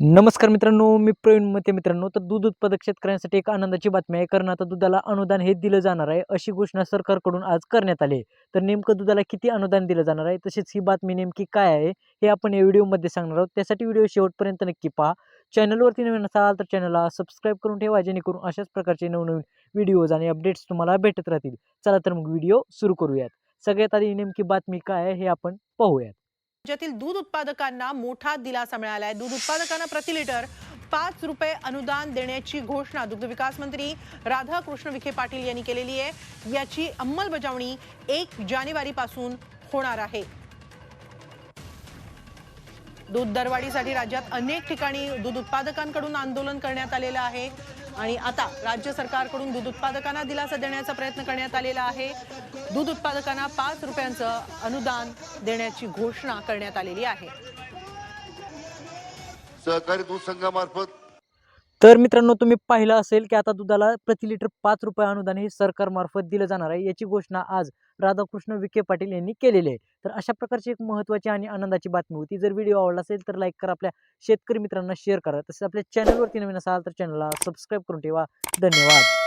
नमस्कार मित्रांनो मी प्रवीण मते मित्रांनो. तर दूध उत्पादक शेतकऱ्यांसाठी एक आनंदाची बातमी आहे. कारण आता दुधाला अनुदान हे दिलं जाणार आहे अशी घोषणा सरकारकडून आज करण्यात आली तर नेमकं दुधाला किती अनुदान दिलं जाणार आहे? तसेच ही बातमी नेमकी काय आहे हे आपण या व्हिडिओमध्ये सांगणार आहोत. त्यासाठी व्हिडिओ शेवटपर्यंत नक्की पहा. चॅनलवरती नवीन असाल तर चॅनलला सबस्क्राईब करून ठेवा जेणेकरून अशाच प्रकारचे नवनवीन व्हिडिओज आणि अपडेट्स तुम्हाला भेटत राहतील. चला तर मग व्हिडिओ सुरू करूयात. सगळ्यात आधी नेमकी बातमी काय आहे हे आपण पाहूयात. राज्यातील दूध उत्पादकांना मोठा दिलासा मिळाला आहे दूध उत्पादकांना प्रति लिटर पाच रुपये अनुदान देण्याची घोषणा दुग्धविकास मंत्री राधाकृष्ण विखे पाटील यांनी केलेली आहे. याची अंमलबजावणी एक जानेवारी पासून होणार आहे. दूध दरवाढीसाठी राज्यात अनेक ठिकाणी दूध उत्पादकांकडून आंदोलन करण्यात आलेलं आहे. आणि आता राज्य सरकारकडून दूध उत्पादकांना दिलासा देण्याचा प्रयत्न करण्यात आलेला आहे. दूध उत्पादकांना पाच रुपयांचं अनुदान देण्याची घोषणा करण्यात आलेली आहे. सहकारी दूध संघामार्फत तर मित्रांनो तुम्ही पाहिलं असेल की आता दुधाला प्रति लिटर पाच रुपये अनुदान हे सरकारमार्फत दिलं जाणार आहे. याची घोषणा आज राधाकृष्ण विखे पाटील यांनी केलेली आहे. तर अशा प्रकारची एक महत्त्वाची आणि आनंदाची बातमी होती. जर व्हिडिओ आवडला असेल तर लाईक करा. आपल्या शेतकरी मित्रांना शेअर करा. तसेच आपल्या चॅनलवरती नवीन असाल तर चॅनलला सबस्क्राईब करून ठेवा. धन्यवाद.